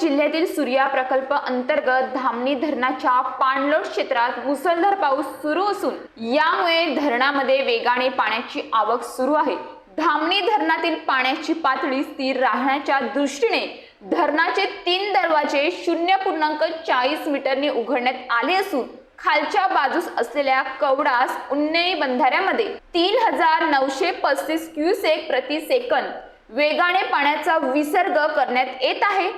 जिल्ह्यातील सूर्या प्रकल्प अंतर्गत धामणी धरणाच्या पाणलोट क्षेत्रात मुसळधार पाऊस सुरू असून यामुळे धरणामध्ये वेगाने पाण्याची आवक सुरू आहे. धामणी धरणातील पाण्याची पातळी स्थिर राहण्याच्या दृष्टीने धरणाचे तीन दरवाजे शून्य पूर्णांक चाळीस मीटरने उघडण्यात आले असून खालच्या बाजूस असलेल्या कवडास उन्नई बंधाऱ्यामध्ये तीन हजार नऊशे पस्तीस क्युसेक प्रति सेकंद वेगाने पाण्याचा विसर्ग करण्यात येत आहे.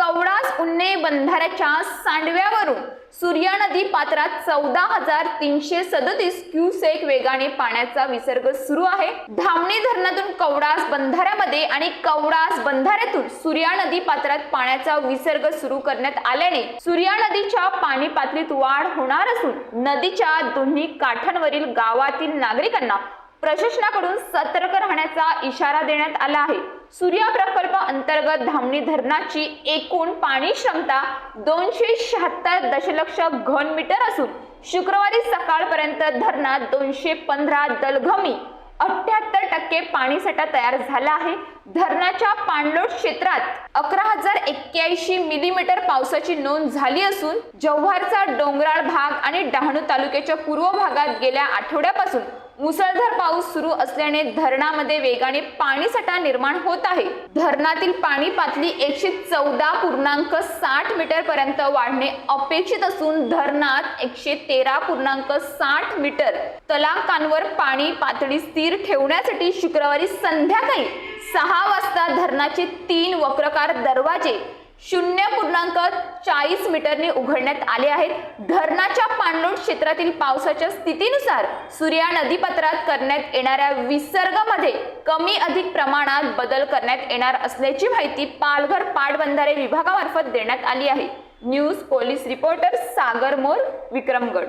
कवडास उन्ने बंधाऱ्याच्या सांडव्यावरून सूर्या नदी पात्रात चौदा हजार तीनशे सदतीस क्युसेक वेगाने पाण्याचा विसर्ग सुरू आहे. धामणी धरणातून कवडास बंधाऱ्यामध्ये आणि कवडास बंधाऱ्यातून सूर्या नदी पात्रात पाण्याचा विसर्ग सुरू करण्यात आल्याने सूर्या नदीच्या पाणी पातळीत वाढ होणार असून नदीच्या दोन्ही काठांवरील गावातील नागरिकांना प्रशासनाकडून सतर्क राहण्याचा इशारा देण्यात आला आहे. सूर्या प्रकल्प अंतर्गत धामणी धरणाची एकूण पाणी क्षमता दोनशे शहात्तर दशलक्ष घन मीटर असून शुक्रवारी सकाळपर्यंत धरणात दोनशे पंधरा दलघमी अठ्याहत्तर टक्के पाणीसाठा तयार झाला आहे. धरणाच्या पाणलोट क्षेत्रात अकरा हजार एक्क्याऐंशी मिलीमीटर पावसाची नोंद झाली असून जव्हारचा डोंगराळ भाग आणि डहाणू तालुक्याच्या पूर्व भागात गेल्या आठवड्यापासून मुसळधार पाऊस सुरू असल्याने धरणामध्ये वेगाने पाणीसाठा निर्माण होत आहे. धरणातील पाणी पातळी एकशे चौदा पूर्णांक साठ मीटर पर्यंत वाढणे अपेक्षित असून धरणात एकशे तेरा पूर्णांक साठ मीटर तलाकांवर पाणी पातळी स्थिर ठेवण्यासाठी शुक्रवारी संध्याकाळी सहा वाजता धरणाचे तीन वक्रकार दरवाजे शून्य पूर्णांक चाळीस मीटरने उघडण्यात आले आहेत. धरणाच्या पाणलोट क्षेत्रातील पावसाच्या स्थितीनुसार सूर्या नदीपात्रात करण्यात येणाऱ्या विसर्गामध्ये कमी अधिक प्रमाणात बदल करण्यात येणार असल्याची माहिती पालघर पाटबंधारे विभागामार्फत देण्यात आली आहे. News police reporter Sagar More Vikramgad.